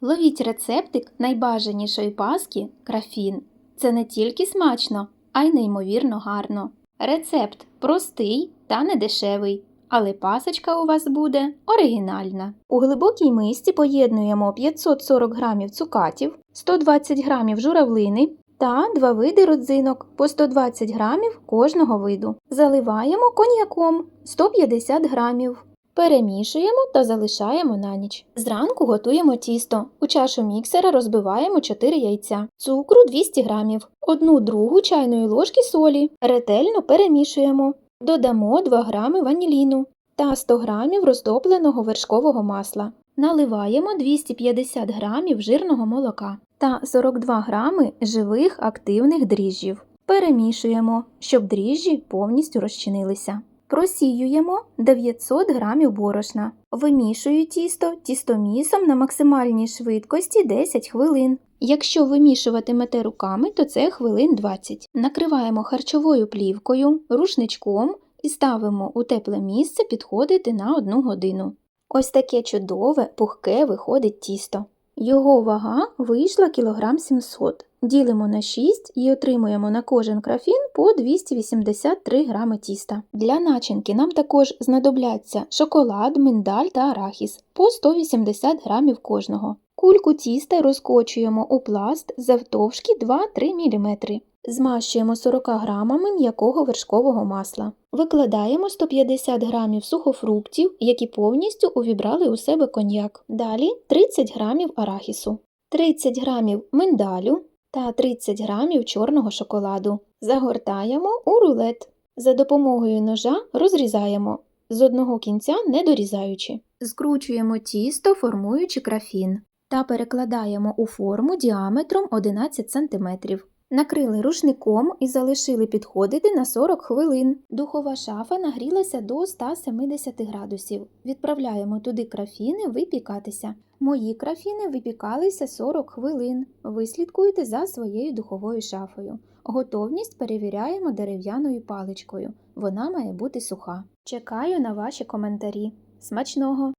Ловіть рецептик найбажанішої паски крафін. Це не тільки смачно, а й неймовірно гарно. Рецепт простий та недешевий, але пасочка у вас буде оригінальна. У глибокій мисці поєднуємо 540 г цукатів, 120 г журавлини та два види родзинок по 120 г кожного виду. Заливаємо коньяком 150 г. Перемішуємо та залишаємо на ніч. Зранку готуємо тісто. У чашу міксера розбиваємо 4 яйця, цукру 200 г, 1 другу чайної ложки солі. Ретельно перемішуємо. Додамо 2 г ваніліну та 100 г розтопленого вершкового масла. Наливаємо 250 г жирного молока та 42 г живих активних дріжджів. Перемішуємо, щоб дріжджі повністю розчинилися. Просіюємо 900 г борошна. Вимішую тісто тістомісом на максимальній швидкості 10 хвилин. Якщо вимішуватимете руками, то це хвилин 20. Накриваємо харчовою плівкою, рушничком і ставимо у тепле місце підходити на 1 годину. Ось таке чудове, пухке виходить тісто. Його вага вийшла кілограм 700. Ділимо на 6 і отримуємо на кожен крафін по 283 грами тіста. Для начинки нам також знадобляться шоколад, миндаль та арахіс по 180 грамів кожного. Кульку тіста розкочуємо у пласт завтовшки 2-3 мм. Змащуємо 40 грамами м'якого вершкового масла. Викладаємо 150 грамів сухофруктів, які повністю увібрали у себе коньяк. Далі 30 грамів арахісу, 30 грамів миндалю та 30 грамів чорного шоколаду. Загортаємо у рулет. За допомогою ножа розрізаємо, з одного кінця не дорізаючи. Скручуємо тісто, формуючи крафін, та перекладаємо у форму діаметром 11 см. Накрили рушником і залишили підходити на 40 хвилин. Духова шафа нагрілася до 170 градусів. Відправляємо туди крафіни випікатися. Мої крафіни випікалися 40 хвилин. Ви слідкуйте за своєю духовою шафою. Готовність перевіряємо дерев'яною паличкою. Вона має бути суха. Чекаю на ваші коментарі. Смачного!